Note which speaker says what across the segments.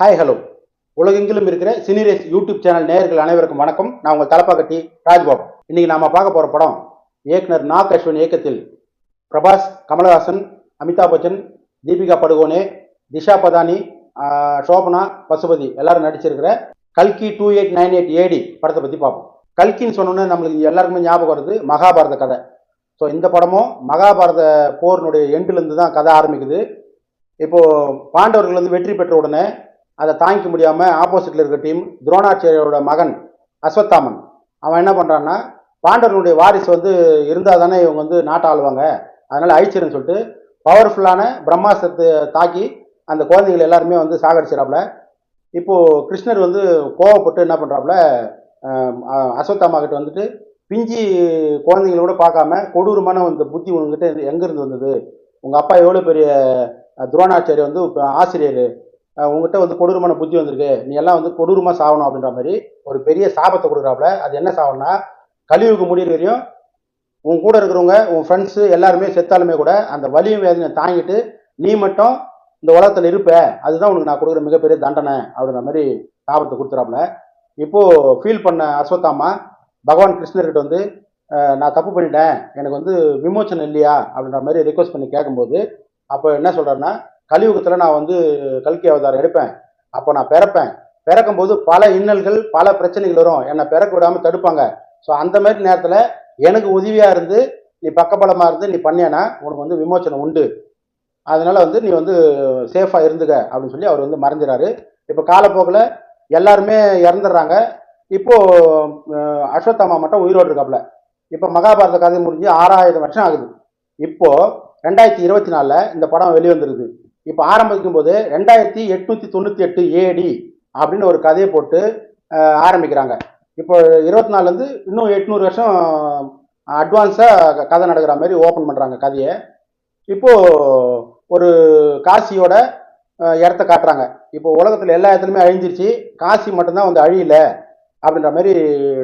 Speaker 1: Hi hello உலகெங்கிலும் இருக்கிற சினிரேஸ் YouTube channel நேயர்கள் அனைவருக்கும் வணக்கம். நான் உங்கள் தலப்பாக்கட்டி ராஜ்பாபு. இன்னைக்கு நாம பார்க்க போற படம் இயக்குனர் நாக் அஸ்வின் இயக்கத்தில் பிரபாஸ் கமலஹாசன் அமிதாப் பச்சன் தீபிகா படுகோனே திஷா பதானி சோபனா பசுபதி எல்லாரும் நடிச்சிருக்கிற கல்கி two eight nine eight AD படத்தை பற்றி பார்ப்போம். கல்கின்னு சொன்னோன்னே நம்மளுக்கு எல்லாருக்குமே ஞாபகம் வருது மகாபாரத கதை. ஸோ இந்த படமும் மகாபாரத போரினுடைய எண்டுலேருந்து தான் கதை ஆரம்பிக்குது. இப்போது பாண்டவர்கள் வந்து வெற்றி பெற்ற உடனே அதை தாங்கிக்க முடியாமல் ஆப்போசிட்டில் இருக்க டீம் துரோணாச்சாரியோட மகன் அஸ்வத்தாமன். அவன் என்ன பண்ணுறான்னா பாண்டவர்களுடைய வாரிசு வந்து இருந்தால் தானே இவங்க வந்து நாட்டை ஆளுவாங்க. அதனால் அழிச்சிருன்னு சொல்லிட்டு பவர்ஃபுல்லான பிரம்மாஸ்திரத்தை தாக்கி அந்த குழந்தைகள் எல்லாருமே வந்து சாகடிச்சிடாப்புல இப்போது கிருஷ்ணர் வந்து கோவப்பட்டு என்ன பண்ணுறாப்புல அஸ்வத்தாமா கிட்ட வந்துட்டு பிஞ்சி குழந்தைங்களோட பார்க்காம கொடூரமான அந்த புத்தி உங்ககிட்ட எங்கேருந்து வந்தது? உங்கள் அப்பா எவ்வளோ பெரிய துரோணாச்சாரியர் துரோணாச்சாரி வந்து இப்போ ஆசிரியர். உங்ககிட்ட வந்து கொடூரமான புத்தி வந்திருக்கு. நீ எல்லாம் வந்து கொடூரமாக சாகணும் அப்படின்ற மாதிரி ஒரு பெரிய சாபத்தை கொடுக்குறாப்புல. அது என்ன சாபம்னா கழிவுக்கு முடியிற வரையும் உன் கூட இருக்கிறவங்க உன் ஃப்ரெண்ட்ஸு எல்லாருமே செத்தாலுமே கூட அந்த வலியும் வேதனையை தாங்கிட்டு நீ மட்டும் இந்த உலகத்தில் இருப்ப. அதுதான் உனக்கு நான் கொடுக்குற மிகப்பெரிய தண்டனை அப்படின்ற மாதிரி சாபத்தை கொடுத்துறாப்புல. இப்போது ஃபீல் பண்ண அஸ்வத்தாமா பகவான் கிருஷ்ணர்கிட்ட வந்து நான் தப்பு பண்ணிட்டேன். எனக்கு வந்து விமோச்சனம் இல்லையா அப்படின்ற மாதிரி ரிக்வஸ்ட் பண்ணி கேட்கும்போது அப்போ என்ன சொல்கிறாருன்னா கலியுகத்தில் நான் வந்து கல்கி அவதாரம் எடுப்பேன். அப்போ நான் பிறப்பேன். பிறக்கும்போது பல இன்னல்கள் பல பிரச்சனைகள் வரும். என்னை பிறக்க விடாமல் தடுப்பாங்க. ஸோ அந்த மாதிரி நேரத்தில் எனக்கு உதவியாக இருந்து நீ பக்கபலமாக இருந்து நீ பண்ணியனா உனக்கு வந்து விமோச்சனம் உண்டு. அதனால் வந்து நீ வந்து சேஃபாக இருந்துக அப்படின்னு சொல்லி அவர் வந்து மறைஞ்சிறாரு இப்போ காலப்போக்கில் எல்லாருமே இறந்துடுறாங்க. இப்போ அஸ்வத்தாமா மட்டும் உயிரோடு இருக்காப்புல. இப்போ மகாபாரத கதை முடிஞ்சு ஆறாயிரம் வருஷம் ஆகுது. இப்போது ரெண்டாயிரத்தி இருபத்தி நாலில் இந்த படம் வெளிவந்துருது. இப்போ ஆரம்பிக்கும் போது ரெண்டாயிரத்தி எட்நூத்தி தொண்ணூற்றி எட்டு ஏடி அப்படின்னு ஒரு கதையை போட்டு ஆரம்பிக்கிறாங்க. இப்போ இருபத்தி நாலுலேருந்து இன்னும் எட்நூறு வருஷம் அட்வான்ஸாக கதை நடக்கிற மாதிரி ஓப்பன் பண்ணுறாங்க கதையை. இப்போது ஒரு காசியோட இடத்த காட்டுறாங்க. இப்போ உலகத்தில் எல்லா இடத்துலையுமே அழிஞ்சிருச்சு. காசி மட்டும்தான் வந்து அழியல அப்படின்ற மாதிரி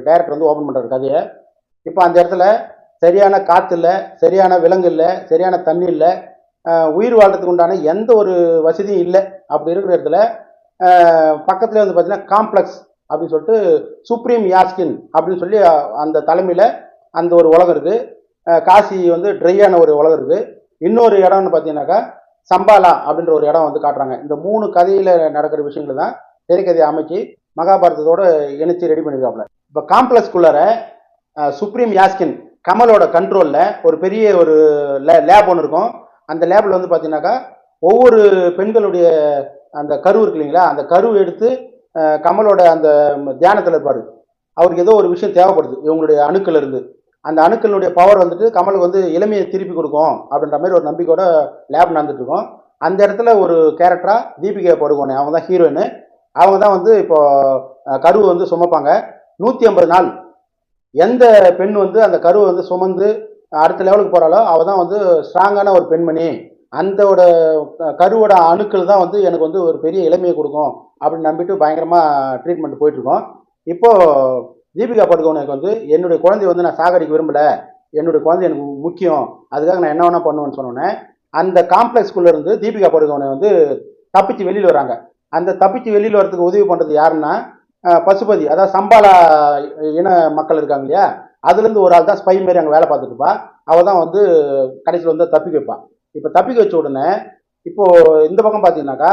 Speaker 1: டைரக்டர் வந்து ஓப்பன் பண்ணுறாரு கதையை. இப்போ அந்த இடத்துல சரியான காற்று இல்லை சரியான விலங்கு இல்லை சரியான தண்ணி இல்லை உயிர் வாழ்றதுக்கு உண்டான எந்த ஒரு வசதியும் இல்லை. அப்படி இருக்கிற இடத்துல பக்கத்தில் வந்து பார்த்தீங்கன்னா காம்ப்ளெக்ஸ் அப்படின்னு சொல்லிட்டு சுப்ரீம் யாஸ்கின் அப்படின்னு சொல்லி அந்த தலைமையில் அந்த ஒரு உலகம் இருக்குது காசி வந்து ட்ரையான ஒரு உலகம் இருக்குது இன்னொரு இடம்னு பார்த்தீங்கன்னாக்கா சம்பாலா அப்படின்ற ஒரு இடம் வந்து காட்டுறாங்க. இந்த மூணு கதையில் நடக்கிற விஷயங்கள் தான் திரைக்கதையை அமைச்சு மகாபாரதத்தோடு இணைச்சி ரெடி பண்ணியிருக்காப்புல இப்போ காம்ப்ளெக்ஸ்குள்ளார சுப்ரீம் யாஸ்கின் கமலோட கண்ட்ரோலில் ஒரு பெரிய ஒரு லே லேப் ஒன்று இருக்கும். அந்த லேபில் வந்து பார்த்தீங்கன்னாக்கா ஒவ்வொரு பெண்களுடைய அந்த கரு இருக்கு இல்லைங்களா? அந்த கருவை எடுத்து கமலோட அந்த தியானத்தில் இருப்பார். அவருக்கு ஏதோ ஒரு விஷயம் தேவைப்படுது. இவங்களுடைய அணுக்கள் இருந்து. அந்த அணுக்களுடைய பவர் வந்துட்டு கமலுக்கு வந்து இளமையை திருப்பி கொடுக்கும் அப்படின்ற மாதிரி ஒரு நம்பிக்கையோட லேப் நடந்துட்டுருக்கோம் அந்த இடத்துல ஒரு கேரக்டராக தீபிகா படுகோனே அவங்க தான் ஹீரோயின் அவங்க தான் வந்து இப்போ கருவை வந்து சுமப்பாங்க. நூற்றி ஐம்பது நாள் எந்த பெண் வந்து அந்த கருவை வந்து சுமந்து அடுத்த லெவலுக்கு போகிறாலோ அவள் தான் வந்து ஸ்ட்ராங்கான ஒரு பெண்மணி. அந்தோட கருவோட அணுக்கள் தான் வந்து எனக்கு வந்து ஒரு பெரிய இளமையை கொடுக்கும் அப்படின்னு நம்பிட்டு பயங்கரமாக ட்ரீட்மெண்ட் போயிட்டுருக்கோம். இப்போது தீபிகா படுகோனுக்கு வந்து என்னுடைய குழந்தைய வந்து நான் சாகடிக்க விரும்பலை. என்னுடைய குழந்தை எனக்கு முக்கியம். அதுக்காக நான் என்ன வேணால் பண்ணுவேன்னு சொன்னோன்னே அந்த காம்ப்ளெக்ஸ்குள்ளே இருந்து தீபிகா படுகோனை வந்து தப்பிச்சு வெளியில் வராங்க. அந்த தப்பிச்சு வெளியில் வரதுக்கு உதவி பண்ணுறது யாருன்னா பசுபதி. அதாவது சம்பாலா இன மக்கள் இருக்காங்க இல்லையா? அதுலேருந்து ஒரு ஆள் தான் ஸ்பை மாரி அங்கே வேலை பார்த்துட்டுப்பா அவள் தான் வந்து கடைசியில் வந்து தப்பிக்க வைப்பா. இப்போ தப்பிக்க வச்ச உடனே இப்போது இந்த பக்கம் பார்த்தீங்கன்னாக்கா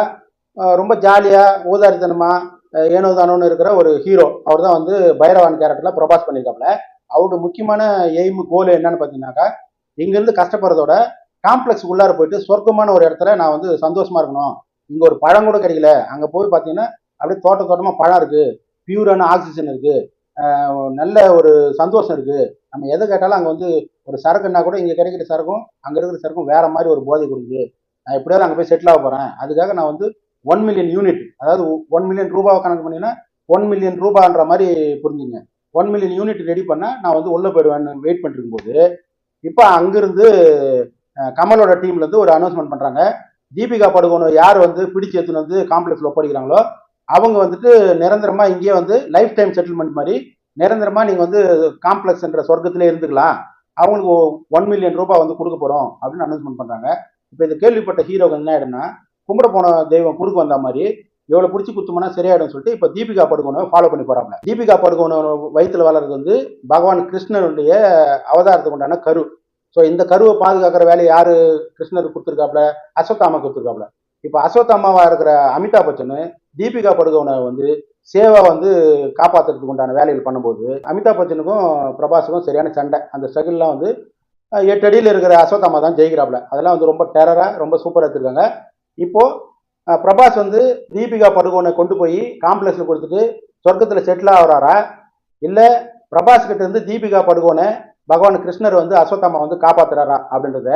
Speaker 1: ரொம்ப ஜாலியாக ஊதாரித்தனமாக ஏனோ தானோன்னு இருக்கிற ஒரு ஹீரோ அவர் தான் வந்து பைரவான் கேரக்டரில் ப்ரொபாஸ் பண்ணியிருக்காப்புல. அவரோட முக்கியமான எய்ம் கோல் என்னன்னு பார்த்தீங்கன்னாக்கா இங்கேருந்து கஷ்டப்படுறதோட காம்ப்ளெக்ஸ் உள்ளார போயிட்டு சொர்க்கமான ஒரு இடத்துல நான் வந்து சந்தோஷமா இருக்கணும். இங்கே ஒரு பழம் கூட கிடைக்கல. அங்கே போய் பார்த்தீங்கன்னா அப்படியே தோட்ட தோட்டமாக பழம் இருக்குது பியூரான ஆக்சிஜன் இருக்குது நல்ல ஒரு சந்தோஷம் இருக்குது நம்ம எதை கேட்டாலும் அங்கே வந்து ஒரு சரக்குன்னா கூட இங்கே கிடைக்கிற சரக்கும் அங்கே இருக்கிற சரக்கும் வேற மாதிரி ஒரு போதை கொடுக்குது. நான் எப்படியாவது அங்கே போய் செட்டில் ஆக போகிறேன் அதுக்காக நான் வந்து ஒன் மில்லியன் யூனிட் அதாவது ஒன் மில்லியன் ரூபாவை கணக்கு பண்ணிங்கன்னா ஒன் மில்லியன் ரூபான்ற மாதிரி புரிஞ்சுங்க. ஒன் மில்லியன் யூனிட் ரெடி பண்ணால் நான் வந்து உள்ளே போயிடுவேன்னு வெயிட் பண்ணிட்டு இருக்கும்போது இப்போ அங்கேருந்து கமலோட டீம்லேருந்து ஒரு அனௌன்ஸ்மெண்ட் பண்ணுறாங்க தீபிகா படுகோனை யார் வந்து பிடிச்சு எடுத்துன்னு வந்து காம்ப்ளெக்ஸில் ஒப்படைக்கிறாங்களோ அவங்க வந்துட்டு நிரந்தரமாக இங்கேயே வந்து லைஃப் டைம் செட்டில்மெண்ட் மாதிரி நிரந்தரமாக நீங்கள் வந்து காம்ப்ளெக்ஸ் என்ற சொர்க்கத்திலே இருந்துக்கலாம். அவங்களுக்கு ஒன் மில்லியன் ரூபாய் வந்து கொடுக்க போறோம் அப்படின்னு அனௌன்ஸ்மெண்ட் பண்ணுறாங்க இப்போ இந்த கேள்விப்பட்ட ஹீரோக்கு என்ன ஆயிடும்னா கும்பிட போன தெய்வம் குறுக்கு வந்த மாதிரி இவ்வளோ பிடிச்சி குத்துமனா சரியாயிடும் சொல்லிட்டு இப்போ தீபிகா படுகோனை ஃபாலோ பண்ணி போகிறாங்க தீபிகா படுகோனை வயிற்றில் வளர்றது வந்து பகவான் கிருஷ்ணனுடைய அவதாரத்துக்கு உண்டான கரு. ஸோ இந்த கருவை பாதுகாக்கிற வேலையை யார் கிருஷ்ணருக்கு கொடுத்துருக்காப்ல? அஸ்வத்தாமா கொடுத்துருக்காப்ல. இப்போ அஸ்வத்தாமாவாக இருக்கிற அமிதாப் பச்சன் தீபிகா படுகோனை வந்து சேவா வந்து காப்பாத்துறதுக்கு உண்டான வேலைகள் பண்ணும்போது அமிதாப் பச்சனுக்கும் பிரபாஸுக்கும் சரியான சண்டை. அந்த ஸ்ட்ரகிள்லாம் வந்து எட்டடியில் இருக்கிற அசோத் அம்மா தான் ஜெயிக்கிறாப்ல. அதெல்லாம் வந்து ரொம்ப டெரராக ரொம்ப சூப்பராக எடுத்துருக்காங்க. இப்போது பிரபாஸ் வந்து தீபிகா படுகோனை கொண்டு போய் காம்ப்ளெக்ஸில் கொடுத்துட்டு சொர்க்கத்தில் செட்டில் ஆகுறாரா? இல்லை பிரபாஸ் கிட்ட இருந்து தீபிகா படுகோனை பகவான் கிருஷ்ணர் வந்து அஸ்வத்தாமா வந்து காப்பாத்துறாரா? அப்படின்றத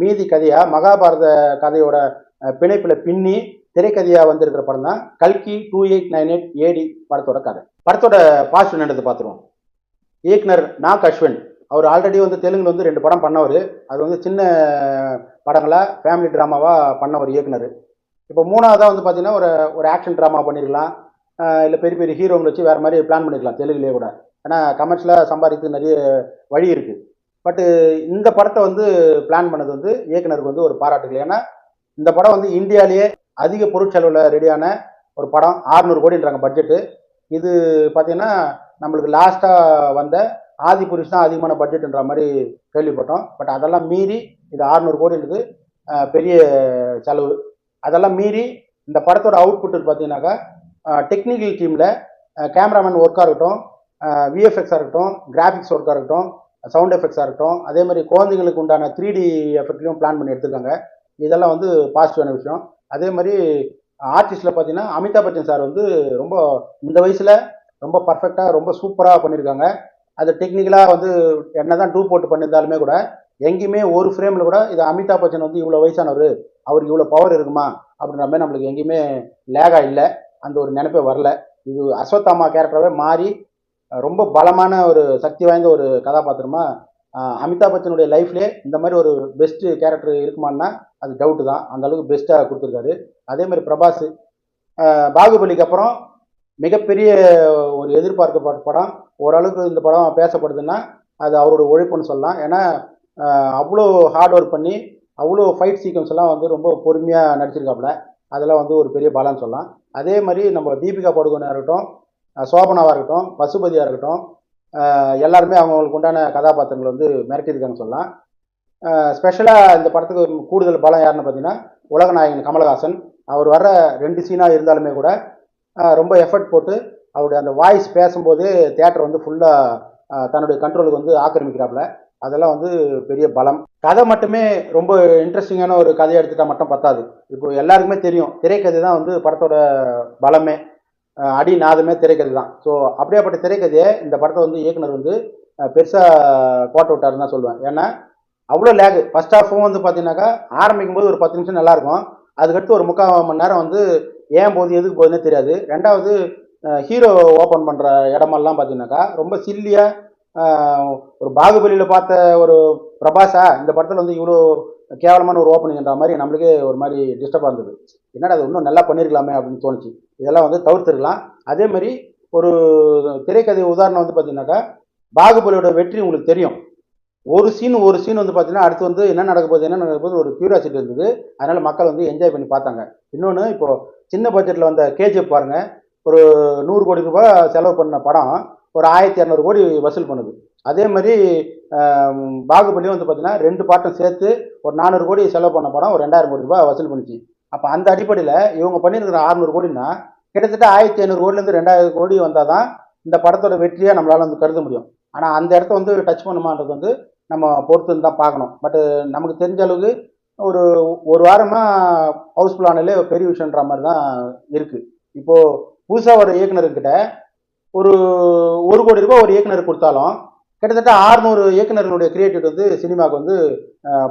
Speaker 1: மீதி கதையா மகாபாரத கதையோட பிணைப்பில் பிணைப்புல பின்னி திரைக்கதையாக வந்திருக்கிற படம் தான் கல்கி two eight nine eight AD படத்தோட கதை. படத்தோட பாசிட்டிவ் என்னது பார்த்துருவோம் இயக்குனர் நாக் அஸ்வின் அவர் ஆல்ரெடி வந்து தெலுங்குல வந்து ரெண்டு படம் பண்ணவர். அது வந்து சின்ன படங்களாக ஃபேமிலி ட்ராமாவாக பண்ண ஒரு இயக்குனர். இப்போ மூணாவதாக வந்து பார்த்தீங்கன்னா ஒரு ஒரு ஆக்ஷன் ட்ராமா பண்ணியிருக்கலாம் இல்லை பெரிய பெரிய ஹீரோங்களை வச்சு வேறு மாதிரி பிளான் பண்ணிக்கலாம் தெலுங்குலேயே கூட. ஏன்னா கமர்ஷியலாக சம்பாதிக்க நிறைய வழி இருக்குது பட்டு இந்த படத்தை வந்து பிளான் பண்ணது வந்து இயக்குனருக்கு வந்து ஒரு பாராட்டுகள் ஏன்னா இந்த படம் வந்து இந்தியாவிலேயே அதிக பொருட்செலவில் ரெடியான ஒரு படம் 600 கோடின்றாங்க பட்ஜெட்டு இது பார்த்திங்கன்னா நம்மளுக்கு லாஸ்ட்டாக வந்த ஆதி புருஷ் தான் அதிகமான பட்ஜெட்டுன்ற மாதிரி கேள்விப்பட்டோம். பட் அதெல்லாம் மீறி இது 600 கோடின்றது பெரிய செலவு. அதெல்லாம் மீறி இந்த படத்தோட அவுட்புட் பார்த்தீங்கன்னாக்கா டெக்னிக்கல் டீமில் கேமராமேன் ஒர்க்காக இருக்கட்டும் விஎஃப்எக்ஸாக இருக்கட்டும் கிராஃபிக்ஸ் ஒர்க்காக இருக்கட்டும் சவுண்ட் எஃபெக்ட்ஸாக இருக்கட்டும் அதே மாதிரி குழந்தைங்களுக்கு உண்டான த்ரீ டி எஃபெக்ட்லையும் பிளான் பண்ணி எடுத்துருக்காங்க. இதெல்லாம் வந்து பாசிட்டிவான விஷயம். அதே மாதிரி ஆர்டிஸ்டில் பார்த்தீங்கன்னா அமிதாப் பச்சன் சார் வந்து ரொம்ப இந்த வயசில் ரொம்ப பர்ஃபெக்டாக ரொம்ப சூப்பராக பண்ணியிருக்காங்க அது டெக்னிக்கலாக வந்து என்ன தான் டூ போட்டு பண்ணியிருந்தாலுமே கூட எங்கேயுமே ஒரு ஃப்ரேமில் கூட இது அமிதாப் பச்சன் வந்து இவ்வளோ வயசானவர் அவருக்கு இவ்வளோ பவர் இருக்குமா அப்படின்ற மாதிரி நம்மளுக்கு எங்கேயுமே லேகா இல்லை. அந்த ஒரு நினைப்பே வரல. இது அஸ்வத்தாமா கேரக்டராகவே மாறி ரொம்ப பலமான ஒரு சக்தி வாய்ந்த ஒரு கதாபாத்திரமா அமிதாப் பச்சனுடைய லைஃப்லேயே இந்த மாதிரி ஒரு பெஸ்ட்டு கேரக்டர் இருக்குமான்னா அது டவுட்டு தான். அந்தளவுக்கு பெஸ்ட்டாக கொடுத்துருக்காரு. அதே மாதிரி பிரபாஸ் பாகுபலிக்கு அப்புறம் மிகப்பெரிய ஒரு எதிர்பார்க்கப்பட்ட படம். ஓரளவுக்கு இந்த படம் பேசப்படுதுன்னா அது அவரோட உழைப்புன்னு சொல்லலாம். ஏன்னா அவ்வளோ ஹார்ட் ஒர்க் பண்ணி அவ்வளோ ஃபைட் சீக்வன்ஸ் எல்லாம் வந்து ரொம்ப பொறுமையாக நடிச்சிருக்காப்புல. அதெல்லாம் வந்து ஒரு பெரிய பலம்னு சொல்லலாம். அதே மாதிரி நம்ம தீபிகா படுகோனாக இருக்கட்டும் சோபனாவாக இருக்கட்டும் பசுபதியாக இருக்கட்டும் எல்லாருமே அவங்களுக்கு உண்டான கதாபாத்திரங்கள் வந்து மிரட்டியிருக்காங்கன்னு சொல்லலாம். ஸ்பெஷலாக இந்த படத்துக்கு கூடுதல் பலம் யாருன்னு பார்த்தீங்கன்னா உலகநாயகன் கமலஹாசன். அவர் வர ரெண்டு சீனாக இருந்தாலுமே கூட ரொம்ப எஃபர்ட் போட்டு அவருடைய அந்த வாய்ஸ் பேசும்போது தேட்டர் வந்து ஃபுல்லாக தன்னுடைய கண்ட்ரோலுக்கு வந்து ஆக்கிரமிக்கிறாப்புல. அதெல்லாம் வந்து பெரிய பலம். கதை மட்டுமே ரொம்ப இன்ட்ரெஸ்டிங்கான ஒரு கதையை எடுத்துட்டால் மட்டும் பத்தாது. இப்போ எல்லாருக்குமே தெரியும் திரைக்கதை தான் வந்து படத்தோட பலமே. அடி நாதமே திரைக்கதை தான். ஸோ அப்படியாப்பட்ட திரைக்கதையை இந்த படத்தை வந்து இயக்குனர் வந்து பெருசாக போட்டு விட்டாருன்னு தான் சொல்லுவேன் ஏன்னா அவ்வளோ லேகு ஃபர்ஸ்ட் ஹாஃபும் வந்து பார்த்தீங்கன்னாக்கா ஆரம்பிக்கும் போது ஒரு பத்து நிமிஷம் நல்லா இருக்கும் அதுக்கடுத்து ஒரு முக்கால் மணி நேரம் வந்து ஏன் போகுது எதுக்கு போகுதுன்னே தெரியாது. ரெண்டாவது ஹீரோ ஓப்பன் பண்ணுற இடமெல்லாம் பார்த்தீங்கன்னாக்கா ரொம்ப சில்லியாக ஒரு பாகுபலியில் பார்த்த ஒரு பிரபாஸா இந்த படத்தில் வந்து இவ்வளோ கேவலமான ஒரு ஓப்பனிங்ன்ற மாதிரி நம்மளுக்கே ஒரு மாதிரி டிஸ்டர்பாக இருந்தது. என்னடா அது இன்னும் நல்லா பண்ணியிருக்கலாமே அப்படின்னு தோணுச்சு. இதெல்லாம் வந்து தவிர்த்துருக்கலாம். அதே மாதிரி ஒரு திரைக்கதை உதாரணம் வந்து பார்த்தீங்கன்னாக்கா பாகுபலியோட வெற்றி உங்களுக்கு தெரியும். ஒரு சீன் ஒரு சீன் வந்து பார்த்தீங்கன்னா அடுத்து வந்து என்ன நடக்க போகுது என்ன நடக்க போகுது ஒரு கியூரியாசிட்டி இருந்தது. அதனால் மக்கள் வந்து என்ஜாய் பண்ணி பார்த்தாங்க. இன்னொன்று இப்போது சின்ன பட்ஜெட்டில் வந்த கேஜிஎஃப் பாருங்க. ஒரு நூறு கோடி ரூபாய் செலவு பண்ண படம் ஒரு ஆயிரத்தி இரநூறு கோடி வசூல் பண்ணுது. அதே மாதிரி பாகுபலியும் வந்து பார்த்தீங்கன்னா ரெண்டு பாட்டும் சேர்த்து ஒரு நானூறு கோடி செலவு பண்ண படம் ஒரு ரெண்டாயிரம் கோடி ரூபாய் வசூல் பண்ணுச்சு. அப்போ அந்த அடிப்படையில் இவங்க பண்ணியிருக்கிற அறுநூறு கோடின்னா கிட்டத்தட்ட ஆயிரத்தி ஐநூறு கோடிலேருந்து ரெண்டாயிரம் கோடி வந்தால் தான் இந்த படத்தோட வெற்றியாக நம்மளால் வந்து கருத முடியும். ஆனால் அந்த இடத்த வந்து டச் பண்ணுமான்றது வந்து நம்ம பொறுத்து தான் பார்க்கணும். பட்டு நமக்கு தெரிஞ்ச அளவுக்கு ஒரு ஒரு வாரமாக ஹவுஸ்ஃபுல் பிளானிலே பெரிய விஷயன்ற மாதிரி தான் இருக்குது இப்போது புதுசாக ஒரு இயக்குனர்கிட்ட ஒரு ஒரு கோடி ரூபாய் ஒரு இயக்குனர் கொடுத்தாலும் கிட்டத்தட்ட ஆறுநூறு இயக்குனர்களுடைய கிரியேட்டிவ் வந்து சினிமாவுக்கு வந்து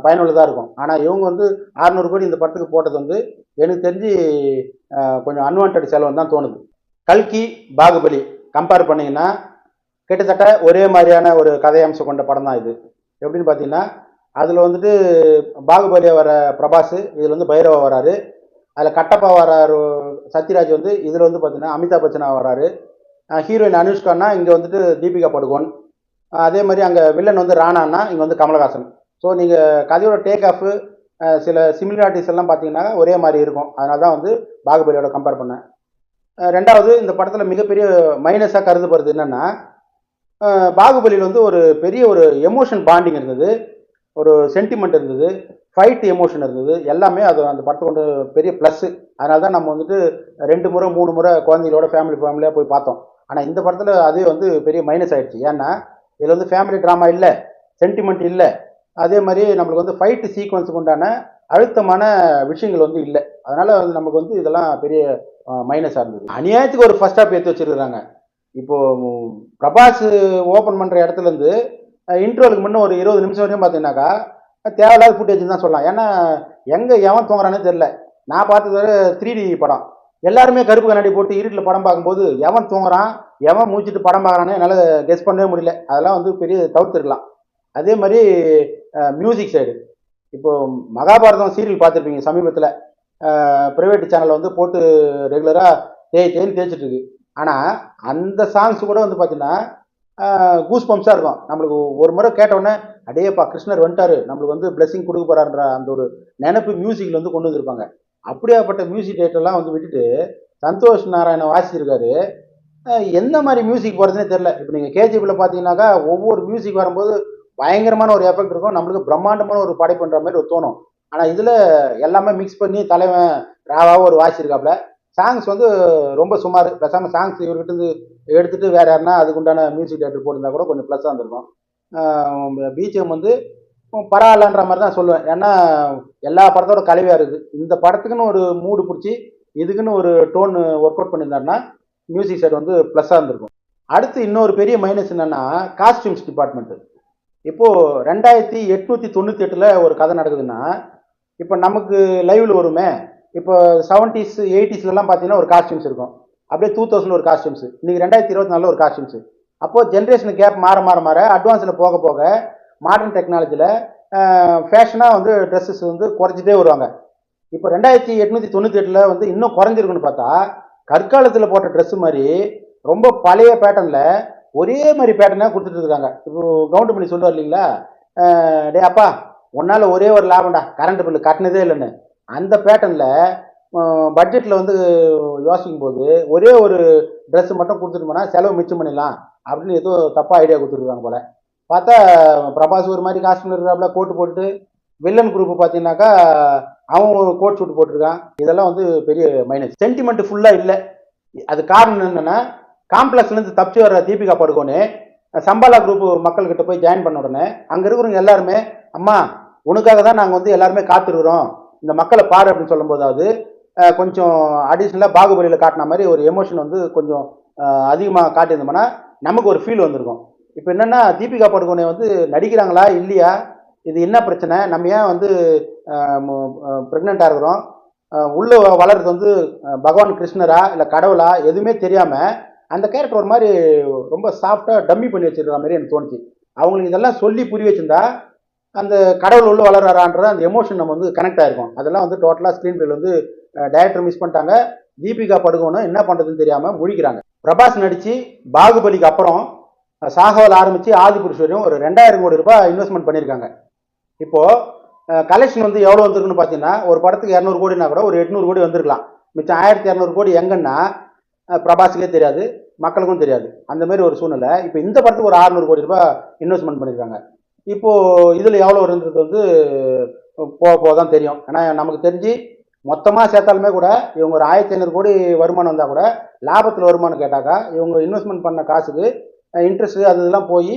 Speaker 1: பயனுள்ளதாக இருக்கும். ஆனால் இவங்க வந்து ஆறுநூறு கோடி இந்த படத்துக்கு போட்டது வந்து எனக்கு தெரிஞ்சு கொஞ்சம் அன்வான்ட் செலவுன்னு தான் தோணுது. கல்கி பாகுபலி கம்பேர் பண்ணிங்கன்னா கிட்டத்தட்ட ஒரே மாதிரியான ஒரு கதை அம்சம் கொண்ட படம் தான் இது. எப்படின்னு பார்த்தீங்கன்னா அதில் வந்துட்டு பாகுபலியா வர பிரபாஸ் இதில் வந்து பைரவா வராரு. அதில் கட்டப்பா வராரு சத்யராஜ் வந்து இதில் வந்து பார்த்தீங்கன்னா அமிதாப் பச்சனா வராரு. ஹீரோயின் அனுஷ்கான்னா இங்கே வந்துட்டு தீபிகா படுகோன். அதே மாதிரி அங்கே வில்லன் வந்து ராணான்னா இங்கே வந்து கமலஹாசன். ஸோ நீங்கள் கதையோட டேக் ஆஃப் சில சிமிலாரிட்டிஸ் எல்லாம் பார்த்தீங்கன்னா ஒரே மாதிரி இருக்கும். அதனால தான் வந்து பாகுபலியோட கம்பேர் பண்ணேன். ரெண்டாவது இந்த படத்தில் மிகப்பெரிய மைனஸாக கருதப்படுறது என்னென்னா பாகுபலியில் வந்து ஒரு பெரிய ஒரு எமோஷன் பாண்டிங் இருந்தது. ஒரு சென்டிமெண்ட் இருந்தது. ஃபைட் எமோஷன் இருந்தது. எல்லாமே அது அந்த படத்தை கொண்டு பெரிய ப்ளஸ்ஸு அதனால தான் நம்ம வந்துட்டு ரெண்டு முறை மூணு முறை குழந்தைகளோட ஃபேமிலி ஃபேமிலியாக போய் பார்த்தோம். ஆனால் இந்த படத்தில் அதே வந்து பெரிய மைனஸ் ஆயிடுச்சு. ஏன்னா இதில் வந்து ஃபேமிலி ட்ராமா இல்லை சென்டிமெண்ட் இல்லை. அதே மாதிரி நம்மளுக்கு வந்து ஃபைட்டு சீக்வன்ஸுக்கு உண்டான அழுத்தமான விஷயங்கள் வந்து இல்லை. அதனால் வந்து நமக்கு வந்து இதெல்லாம் பெரிய மைனஸாக இருந்தது. அநியாயத்துக்கு ஒரு ஃபஸ்ட் ஹாப் ஏற்றி வச்சுருக்குறாங்க. இப்போ பிரபாஸ் ஓப்பன் பண்ணுற இடத்துல இருந்து இன்ட்ரோலுக்கு முன்னே ஒரு இருபது நிமிஷம் வரையும் பார்த்தீங்கன்னாக்கா தேவையில்லாத ஃபுட்டேஜ் தான் சொல்லலாம். ஏன்னா எங்கே எவன் தூங்குறானே தெரில நான் பார்த்தது வரை த்ரீ டி படம். எல்லாருமே கருப்பு கண்ணாடி போட்டு இருட்டில் படம் பார்க்கும்போது எவன் தூங்குறான் எவன் மூச்சிட்டு படம் பார்க்குறானே என்னால் கெஸ் பண்ணவே முடியல. அதெல்லாம் வந்து பெரிய தவிர்த்துருக்கலாம். அதே மாதிரி மியூசிக் சைடு இப்போது மகாபாரதம் சீரியல் பார்த்துருப்பீங்க சமீபத்தில். ப்ரைவேட் சேனலில் வந்து போட்டு ரெகுலராக தேய் தேய்னு தேய்ச்சிட்ருக்கு ஆனால் அந்த சாங்ஸ் கூட வந்து பார்த்தீங்கன்னா கூஸ் பம்ப்ஸாக இருக்கும். நம்மளுக்கு ஒரு முறை கேட்டவுடனே அடேப்பா கிருஷ்ணர் வந்துட்டாரு. நம்மளுக்கு வந்து பிளெஸிங் கொடுக்க போறாருன்ற அந்த ஒரு நினைப்பு மியூசிக்கில் வந்து கொண்டு வந்திருப்பாங்க. அப்படியாப்பட்ட மியூசிக் டேட்டெல்லாம் வந்து விட்டுட்டு சந்தோஷ் நாராயணன் வாசிச்சிருக்காரு. எந்த மாதிரி மியூசிக் போகிறதுனே தெரில இப்போ நீங்கள் கேஜிபியில் பார்த்தீங்கன்னாக்கா ஒவ்வொரு மியூசிக் வரும்போது பயங்கரமான ஒரு எஃபெக்ட் இருக்கும். நம்மளுக்கு பிரம்மாண்டமான ஒரு படைப்புன்ற மாதிரி ஒரு தோணும். ஆனால் இதில் எல்லாமே மிக்ஸ் பண்ணி தலைவன் ராவாக ஒரு வாசிச்சிருக்காப்புல. சாங்ஸ் வந்து ரொம்ப சுமார். பேசாமல் சாங்ஸ் இவர்கிட்ட இருந்து எடுத்துட்டு வேற யாருன்னா அதுக்குண்டான மியூசிக் டேரக்டர் போட்டிருந்தா கூட கொஞ்சம் ப்ளஸ்ஸாக இருந்திருக்கும். பிஜிஎம் வந்து பரவாயில்லன்ற மாதிரி தான் சொல்லுவேன். ஏன்னா எல்லா படத்தோட கலவையாக இருக்குது. இந்த படத்துக்குன்னு ஒரு மூடு பிடிச்சி இதுக்குன்னு ஒரு டோன் ஒர்க் அவுட் பண்ணியிருந்தாருன்னா மியூசிக் சைடு வந்து ப்ளஸ்ஸாக இருந்திருக்கும். அடுத்து இன்னொரு பெரிய மைனஸ் என்னென்னா காஸ்டியூம்ஸ் டிபார்ட்மெண்ட்டு இப்போது ரெண்டாயிரத்தி எட்நூற்றி தொண்ணூற்றி எட்டில் ஒரு கதை நடக்குதுன்னா இப்போ நமக்கு லைவில் வருமே இப்போ செவன்டிஸ் எயிட்டிஸ்லலாம் பார்த்தீங்கன்னா ஒரு காஸ்டியூம்ஸ் இருக்கும். அப்படியே டூ தௌசண்ட் ஒரு காஸ்டியூம்ஸ் இன்றைக்கி ரெண்டாயிரத்தி இருபத்தி நாலில் ஒரு காஸ்டியூம்ஸ் அப்போது ஜென்ரேஷன் கேப் மாற மாற மாற அட்வான்ஸில் போக போக மாடர்ன் டெக்னாலஜியில் ஃபேஷனாக வந்து ட்ரெஸ்ஸஸ் வந்து குறைஞ்சிட்டே வருவாங்க. இப்போ ரெண்டாயிரத்தி எட்நூற்றி தொண்ணூற்றி எட்டில் வந்து இன்னும் குறைஞ்சிருக்குன்னு பார்த்தா கற்காலத்தில் போட்ட ட்ரெஸ்ஸு மாதிரி ரொம்ப பழைய பேட்டர்னில் ஒரே மாதிரி பேட்டர்னாக கொடுத்துட்டு இருக்காங்க. இப்போ கவுண்ட் பண்ணி சொல்லுவார் இல்லைங்களா டே அப்பா உன்னால் ஒரே ஒரு லாபம்டா. கரண்ட் பில்லு கட்டினதே இல்லைன்னு. அந்த பேட்டர்னில் பட்ஜெட்டில் வந்து யோசிக்கும் போது ஒரே ஒரு ட்ரெஸ் மட்டும் கொடுத்துட்டு போனால் செலவு மிச்சம் பண்ணிடலாம். அப்படின்னு ஏதோ தப்பாக ஐடியா கொடுத்துருக்காங்க போல். பார்த்தா பிரபாஸ் ஒரு மாதிரி காஸ்ட்யூம் இருக்கிறாப்புல கோட்டு போட்டு வில்லன் குரூப் பார்த்தீங்கன்னாக்கா அவன் கோட் ஷூட் போட்டிருக்கான். இதெல்லாம் வந்து பெரிய மைனஸ் சென்டிமெண்ட் ஃபுல்லாக இல்லை. அது காரணம் என்னென்னா காம்ப்ளெக்ஸ்லேருந்து தப்பிச்சு வர்ற தீபிகா படுகோனே சம்பாலா குரூப் மக்கள்கிட்ட போய் ஜாயின் பண்ண உடனே அங்கே இருக்கிறவங்க எல்லாருமே அம்மா உனக்காக தான் நாங்கள் வந்து எல்லாருமே காத்திருக்கிறோம். இந்த மக்களை பாரு அப்படின்னு சொல்லும்போதாவது கொஞ்சம் அடிஷ்னலாக பாகுபலியில் காட்டின மாதிரி ஒரு எமோஷன் வந்து கொஞ்சம் அதிகமாக காட்டியிருந்தோம்னா நமக்கு ஒரு ஃபீல் வந்திருக்கும். இப்போ என்னென்னா தீபிகா படுகோனே வந்து நடிக்கிறாங்களா இல்லையா? இது என்ன பிரச்சனை? நம்ம ஏன் வந்து ப்ரெக்னெண்ட்டாக இருக்கிறோம்? உள்ளே வளர்கிறது வளர்றது வந்து பகவான் கிருஷ்ணரா இல்லை கடவுளா? எதுவுமே தெரியாமல் அந்த கேரக்டர் ஒரு மாதிரி ரொம்ப சாஃப்டாக டம்மி பண்ணி வச்சுருக்கிற மாதிரி எனக்கு தோணுச்சு. அவங்களுக்கு இதெல்லாம் சொல்லி புரிய வச்சுருந்தா அந்த கடவுள் உள்ள வளர்றான்ற அந்த எமோஷன் நம்ம வந்து கனெக்ட் ஆயிருக்கும். அதெல்லாம் வந்து டோட்டலாக ஸ்க்ரீன் பிளேல வந்து டைரக்டர் மிஸ் பண்ணிட்டாங்க. தீபிகா படுகோனும் என்ன பண்ணுறதுன்னு தெரியாமல் முழிக்கிறாங்க. பிரபாஸ் நடித்து பாகுபலிக்கு அப்புறம் சாகவல் ஆரம்பித்து ஆதி புருஷரையும் ஒரு ரெண்டாயிரம் கோடி ரூபாய் இன்வெஸ்ட்மெண்ட் பண்ணியிருக்காங்க. இப்போது கலெக்ஷன் வந்து எவ்வளோ வந்திருக்குன்னு பார்த்தீங்கன்னா ஒரு படத்துக்கு இரநூறு கோடினா கூட ஒரு எட்நூறு கோடி வந்திருக்கலாம். மிச்சம் ஆயிரத்தி இரநூறு கோடி எங்கன்னா பிரபாஸுக்கே தெரியாது மக்களுக்கும் தெரியாது. அந்த மாதிரி ஒரு சூழ்நிலை. இப்போ இந்த படத்துக்கு ஒரு அறுநூறு கோடி ரூபாய் இன்வெஸ்ட்மெண்ட் பண்ணியிருக்காங்க. இப்போது இதில் எவ்வளோ இருந்தது வந்து போக போக தான் தெரியும். ஏன்னா நமக்கு தெரிஞ்சு மொத்தமாக சேர்த்தாலுமே கூட இவங்க ஒரு ஆயிரத்தி ஐநூறு கோடி வருமானம் வந்தால் கூட லாபத்தில் வருமானம் கேட்டாக்கா இவங்க இன்வெஸ்ட்மெண்ட் பண்ண காசுக்கு இன்ட்ரெஸ்ட் அது இதெல்லாம் போய்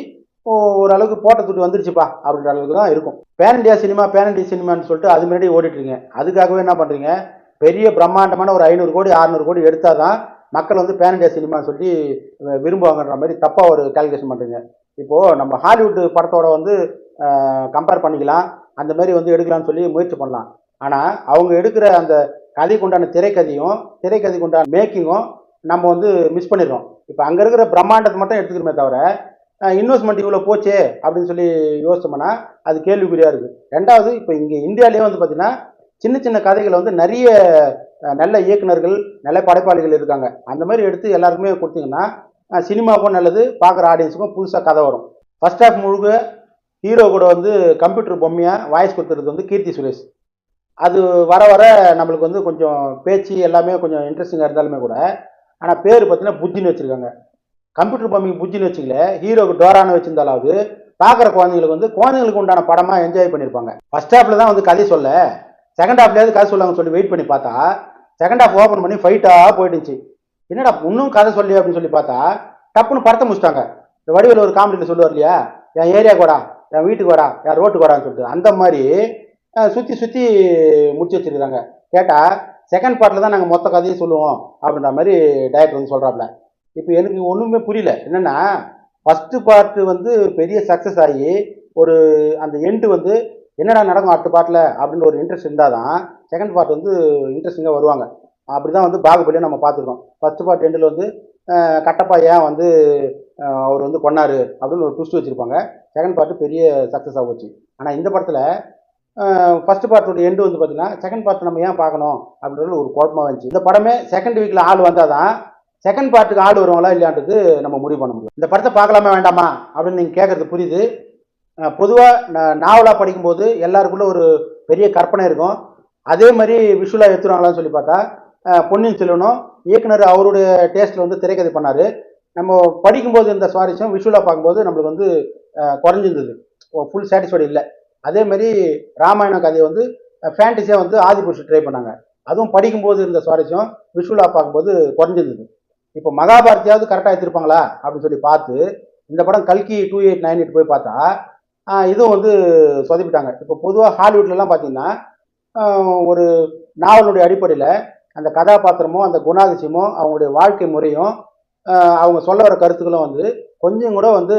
Speaker 1: ஓரளவுக்கு போட்ட துட்டு வந்துருச்சுப்பா அப்படின்ற அளவுக்கு தான் இருக்கும். Pan India cinema pan India சினிமான்னு சொல்லிட்டு அது முன்னாடி ஓடிட்டுருங்க இருக்கீங்க. அதுக்காகவே என்ன பண்ணுறீங்க பெரிய பிரம்மாண்டமான ஒரு ஐநூறு கோடி அறுநூறு கோடி எடுத்தால் தான் மக்கள் வந்து பேன் இண்டியா சினிமான்னு சொல்லி விரும்புவாங்கன்ற மாதிரி தப்பாக ஒரு கால்குலேஷன் பண்ணுறீங்க இப்போது நம்ம ஹாலிவுட் படத்தோட வந்து கம்பேர் பண்ணிக்கலாம். அந்த மாதிரி வந்து எடுக்கலாம்னு சொல்லி முயற்சி பண்ணலாம். ஆனால் அவங்க எடுக்கிற அந்த கதைக்கு உண்டான திரைக்கதையும் திரைக்கதைக்கு உண்டான மேக்கிங்கும் நம்ம வந்து மிஸ் பண்ணிடுறோம். இப்போ அங்கே இருக்கிற பிரம்மாண்டத்தை மட்டும் எடுத்துக்கிறோமே தவிர இன்வெஸ்ட்மெண்ட் இவ்வளோ போச்சே அப்படின்னு சொல்லி யோசிச்சோம்னா அது கேள்விக்குறியாக இருக்குது ரெண்டாவது இப்போ இங்கே இந்தியாவிலேயே வந்து பார்த்திங்கன்னா சின்ன சின்ன கதைகளை வந்து நிறைய நல்ல இயக்குனர்கள் நல்ல படைப்பாளிகள் இருக்காங்க. அந்த மாதிரி எடுத்து எல்லாருக்குமே கொடுத்தீங்கன்னா சினிமாவுக்கும் நல்லது பார்க்குற ஆடியன்ஸுக்கும் புதுசாக கதை வரும். ஃபர்ஸ்ட் ஹாஃப் முழுக்க ஹீரோ கூட வந்து கம்ப்யூட்டர் பொம்மையாக வாய்ஸ் கொடுத்துறது வந்து கீர்த்தி சுரேஷ். அது வர வர நம்மளுக்கு வந்து கொஞ்சம் பேச்சு எல்லாமே கொஞ்சம் இன்ட்ரெஸ்டிங்காக இருந்தாலுமே கூட ஆனால் பேர் பார்த்தீங்கன்னா புஜ்ஜின்னு வச்சுருக்காங்க. கம்ப்யூட்டர் பொம்மைக்கு புஜ்ஜின்னு வச்சுக்கல ஹீரோக்கு டோரான்னு வச்சிருந்தாலாவது பார்க்குற குழந்தைங்களுக்கு வந்து குழந்தைங்களுக்கு உண்டான படமாக என்ஜாய் பண்ணியிருப்பாங்க ஃபர்ஸ்ட் ஹாஃபில் தான் வந்து கதை சொல்ல செகண்ட் ஹாஃப்லேயாவது கதை சொல்லுவாங்கன்னு சொல்லி வெயிட் பண்ணி பார்த்தா செகண்ட் ஹாஃப் ஓப்பன் பண்ணி ஃபைட்டாக போயிடுச்சு. என்னடா இன்னும் கதை சொல்லி அப்படின்னு சொல்லி பார்த்தா டப்புன்னு படத்தை முடிச்சிட்டாங்க. இந்த வடிவில் ஒரு காமெடியில் சொல்லுவார் இல்லையா? என் ஏரியா கூடா என் வீட்டுக்கு வாடா என் ரோட்டுக்கு வாடான்னு சொல்லிட்டு. அந்த மாதிரி சுற்றி சுற்றி முடிச்சு வச்சுருக்காங்க கேட்டால் செகண்ட் பார்ட்டில் தான் நாங்கள் மொத்த கதையும் சொல்லுவோம் அப்படின்ற மாதிரி டைரக்டர் வந்து சொல்கிறாப்புல இப்போ எனக்கு ஒன்றுமே புரியல. என்னென்னா ஃபஸ்ட்டு பார்ட்டு வந்து பெரிய சக்ஸஸ் ஆகி ஒரு அந்த எண்டு வந்து என்னடா நடக்கும் அடுத்த பார்ட்டில் அப்படின்னு ஒரு இன்ட்ரெஸ்ட் இருந்தால் தான் செகண்ட் பார்ட் வந்து இன்ட்ரெஸ்டிங்காக வருவாங்க. அப்படி தான் வந்து பாகுபலியை நம்ம பார்த்துருக்கோம். ஃபஸ்ட்டு பார்ட் எண்டில் வந்து கட்டப்பா ஏன் வந்து அவர் வந்து கொண்டாரு அப்படின்னு ஒரு ட்விஸ்ட் வச்சுருப்பாங்க. செகண்ட் பார்ட்டு பெரிய சக்ஸஸ் ஆக போச்சு. ஆனால் இந்த படத்தில் ஃபர்ஸ்ட் பார்ட்டோட எண்டு வந்து பார்த்தீங்கன்னா செகண்ட் பார்ட் நம்ம ஏன் பார்க்கணும் அப்படின்றது ஒரு குழப்பமாக இருந்துச்சு. இந்த படமே செகண்ட் வீக்கில் ஆள் வந்தால் தான் செகண்ட் பார்ட்டுக்கு ஆள் வருவாங்களா இல்லையான்றது நம்ம முடிவு பண்ண முடியும். இந்த படத்தை பார்க்கலாமா வேண்டாமா அப்படின்னு நீங்கள் கேட்குறது புரியுது. பொதுவாக நாவலாக படிக்கும்போது எல்லாருக்குள்ள ஒரு பெரிய கற்பனை இருக்கும். அதே மாதிரி விஷுவலாக எடுத்துருவாங்களான்னு சொல்லி பார்த்தா பொன்னியின் செல்வனும் இயக்குனர் அவருடைய டேஸ்ட்டில் வந்து திரைக்கதை பண்ணார். நம்ம படிக்கும்போது இந்த சுவாரஸ்யம் விஷுவலாக பார்க்கும்போது நம்மளுக்கு வந்து குறைஞ்சிருந்தது. ஃபுல் சாட்டிஸ்ஃபைடு இல்லை. அதே மாதிரி ராமாயண கதையை வந்து ஃபேண்டஸியாக வந்து ஆதிபுருஷ் ட்ரை பண்ணாங்க. அதுவும் படிக்கும்போது இருந்த சுவாரஸ்யம் விஷுவலாக பார்க்கும்போது குறைஞ்சிருந்தது. இப்போ மகாபாரதியாவது கரெக்டாக எடுத்திருப்பாங்களா? அப்படின்னு சொல்லி பார்த்து இந்த படம் கல்கி டூ எயிட் நைன் எயிட் போய் பார்த்தா இதுவும் வந்து சொதப்பிட்டாங்க. இப்போ பொதுவாக ஹாலிவுட்லலாம் பார்த்தீங்கன்னா ஒரு நாவலுடைய அடிப்படையில் அந்த கதாபாத்திரமும் அந்த குணாதிசயமும் அவங்களுடைய வாழ்க்கை முறையும் அவங்க சொல்ல வர கருத்துக்களும் வந்து கொஞ்சம் கூட வந்து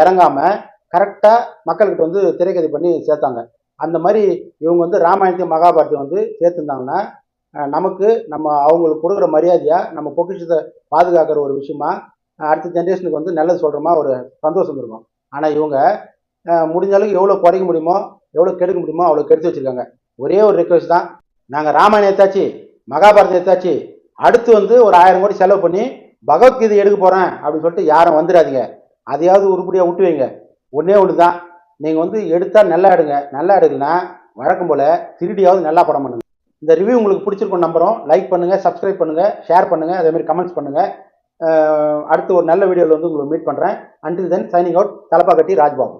Speaker 1: இறங்காமல் கரெக்டாக மக்கள்கிட்ட வந்து திரைக்கதை பண்ணி சேர்த்தாங்க. அந்த மாதிரி இவங்க வந்து ராமாயணத்தையும் மகாபாரத்தையும் வந்து சேர்த்துருந்தாங்கன்னா நமக்கு நம்ம அவங்களுக்கு கொடுக்குற மரியாதையாக நம்ம பொக்கிஷத்தை பாதுகாக்கிற ஒரு விஷயமா அடுத்த ஜென்ரேஷனுக்கு வந்து நல்லது சொல்கிறோமா ஒரு சந்தோஷம் இருக்கும். ஆனால் இவங்க முடிஞ்ச அளவுக்கு எவ்வளோ குறைக்க முடியுமோ எவ்வளோ கெடுக்க முடியுமோ அவ்வளோ கெடுத்து வச்சுருக்காங்க. ஒரே ஒரு ரெக்வஸ்ட் தான். நாங்கள் ராமாயணம் எத்தாச்சு மகாபாரதம் எத்தாச்சு அடுத்து வந்து ஒரு ஆயிரம் கோடி செலவு பண்ணி பகவத்கீதை எடுக்க போகிறேன் அப்படின்னு சொல்லிட்டு யாரும் வந்துடாதீங்க. அதையாவது உருப்படியாக விட்டு வைங்க. ஒன்றே ஒன்று தான். நீங்கள் வந்து எடுத்தால் நல்லா எடுங்க. நல்லா எடுக்கலனா வழக்கம் போல் திருடியாவது நல்லா படம் பண்ணுங்கள் இந்த ரிவ்யூ உங்களுக்கு பிடிச்சிருக்கும் நம்புகிறோம் லைக் பண்ணுங்கள் சப்ஸ்கிரைப் பண்ணுங்கள் ஷேர் பண்ணுங்கள் அதேமாதிரி கமெண்ட்ஸ் பண்ணுங்கள் அடுத்து ஒரு நல்ல வீடியோவில் வந்து உங்களை மீட் பண்ணுறேன் until then signing out Thalappakatti Rajbabu.